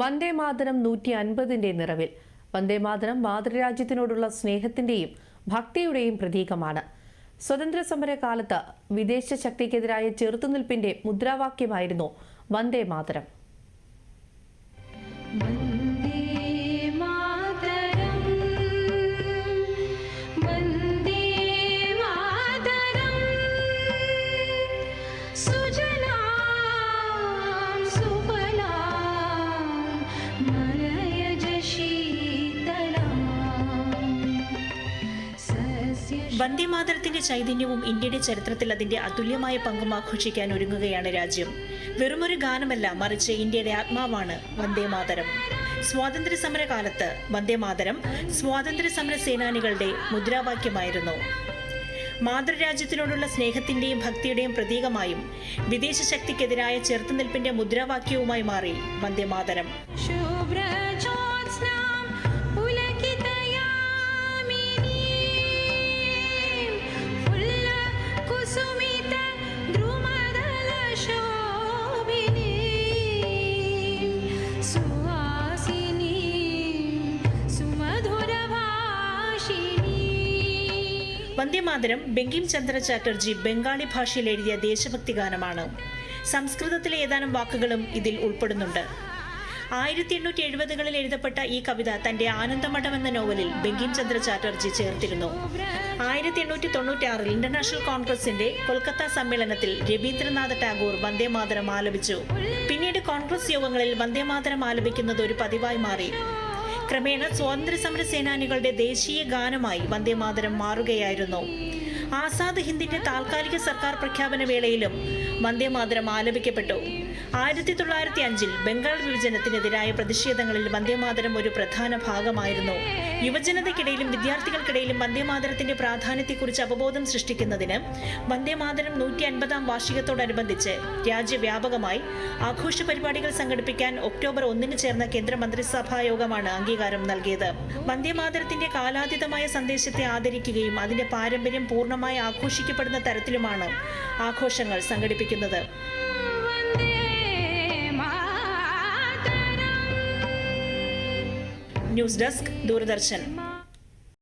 വന്ദേ മാതരം നൂറ്റി അൻപതിന്റെ നിറവിൽ. വന്ദേ മാതരം മാതൃരാജ്യത്തിനോടുള്ള സ്നേഹത്തിന്റെയും ഭക്തിയുടെയും പ്രതീകമാണ്. സ്വതന്ത്ര സമര കാലത്ത് വിദേശ ശക്തിക്കെതിരായ ചെറുത്തുനിൽപ്പിന്റെ മുദ്രാവാക്യമായിരുന്നു വന്ദേ മാതരം സുജ വന്ദേമാതരത്തിന്റെ ചൈതന്യവും ഇന്ത്യയുടെ ചരിത്രത്തിൽ അതിന്റെ അതുല്യമായ പങ്കും ആഘോഷിക്കാൻ ഒരുങ്ങുകയാണ് രാജ്യം. വെറുമൊരു ഗാനമല്ല മറിച്ച് ഇന്ത്യയുടെ ആത്മാവാണ് വന്ദേമാതരം. സ്വാതന്ത്ര്യ സമര കാലത്ത് വന്ദേമാതരം സ്വാതന്ത്ര്യ സമര സേനാനികളുടെ മുദ്രാവാക്യമായിരുന്നു. മാതൃരാജ്യത്തിനോടുള്ള സ്നേഹത്തിന്റെയും ഭക്തിയുടെയും പ്രതീകമായും വിദേശ ശക്തിക്കെതിരായ ചെറുത്തുനിൽപ്പിന്റെ മുദ്രാവാക്യവുമായി മാറി വന്ദേമാതരം. വന്ദേമാതരം ബെങ്കിം ചന്ദ്ര ചാറ്റർജി ബംഗാളി ഭാഷയിൽ എഴുതിയ ദേശഭക്തി ഗാനമാണ്. സംസ്കൃതത്തിലെ ഏതാനും വാക്കുകളും ഇതിൽ ഉൾപ്പെടുന്നുണ്ട്. ആയിരത്തി എണ്ണൂറ്റി എഴുപതുകളിൽ എഴുതപ്പെട്ട ഈ കവിത തന്റെ ആനന്ദമഠം എന്ന നോവലിൽ ബെങ്കിം ചന്ദ്ര ചാറ്റർജി ചേർത്തിരുന്നു. ആയിരത്തി എണ്ണൂറ്റി തൊണ്ണൂറ്റി ആറിൽ ഇന്റർനാഷണൽ കോൺഗ്രസിന്റെ കൊൽക്കത്ത സമ്മേളനത്തിൽ രവീന്ദ്രനാഥ ടാഗോർ വന്ദേമാതരം ആലപിച്ചു. പിന്നീട് കോൺഗ്രസ് യോഗങ്ങളിൽ വന്ദേമാതരം ആലപിക്കുന്നത് ഒരു പതിവായി മാറി. ക്രമേണ സ്വാതന്ത്ര്യ സമര സേനാനികളുടെ ദേശീയ ഗാനമായി വന്ദേമാതരം മാറുകയായിരുന്നു. ആസാദ് ഹിന്ദിന്റെ താൽക്കാലിക സർക്കാർ പ്രഖ്യാപന വേളയിലും വന്ദേമാതരം ആലപിക്കപ്പെട്ടു. ആയിരത്തി തൊള്ളായിരത്തി അഞ്ചിൽ ബംഗാൾ വിഭജനത്തിനെതിരായ പ്രതിഷേധങ്ങളിൽ വന്ദേമാതരം ഒരു പ്രധാന ഭാഗമായിരുന്നു. യുവജനതയ്ക്കിടയിലും വിദ്യാർത്ഥികൾക്കിടയിലും വന്ദേമാതരത്തിന്റെ പ്രാധാന്യത്തെക്കുറിച്ച് അവബോധം സൃഷ്ടിക്കുന്നതിന് വന്ദേമാതരം നൂറ്റി അൻപതാം വാർഷികത്തോടനുബന്ധിച്ച് രാജ്യവ്യാപകമായി ആഘോഷ പരിപാടികൾ സംഘടിപ്പിക്കാൻ ഒക്ടോബർ ഒന്നിന് ചേർന്ന കേന്ദ്ര യോഗമാണ് അംഗീകാരം നൽകിയത്. വന്ദേമാതരത്തിന്റെ കാലാതീതമായ സന്ദേശത്തെ ആദരിക്കുകയും അതിന്റെ പാരമ്പര്യം പൂർണമായി ആഘോഷിക്കപ്പെടുന്ന തരത്തിലുമാണ് ആഘോഷങ്ങൾ സംഘടിപ്പിക്കുന്നത്. അവതരിപ്പിക്കുന്നത് ന്യൂസ് ഡെസ്ക് ദൂരദർശൻ.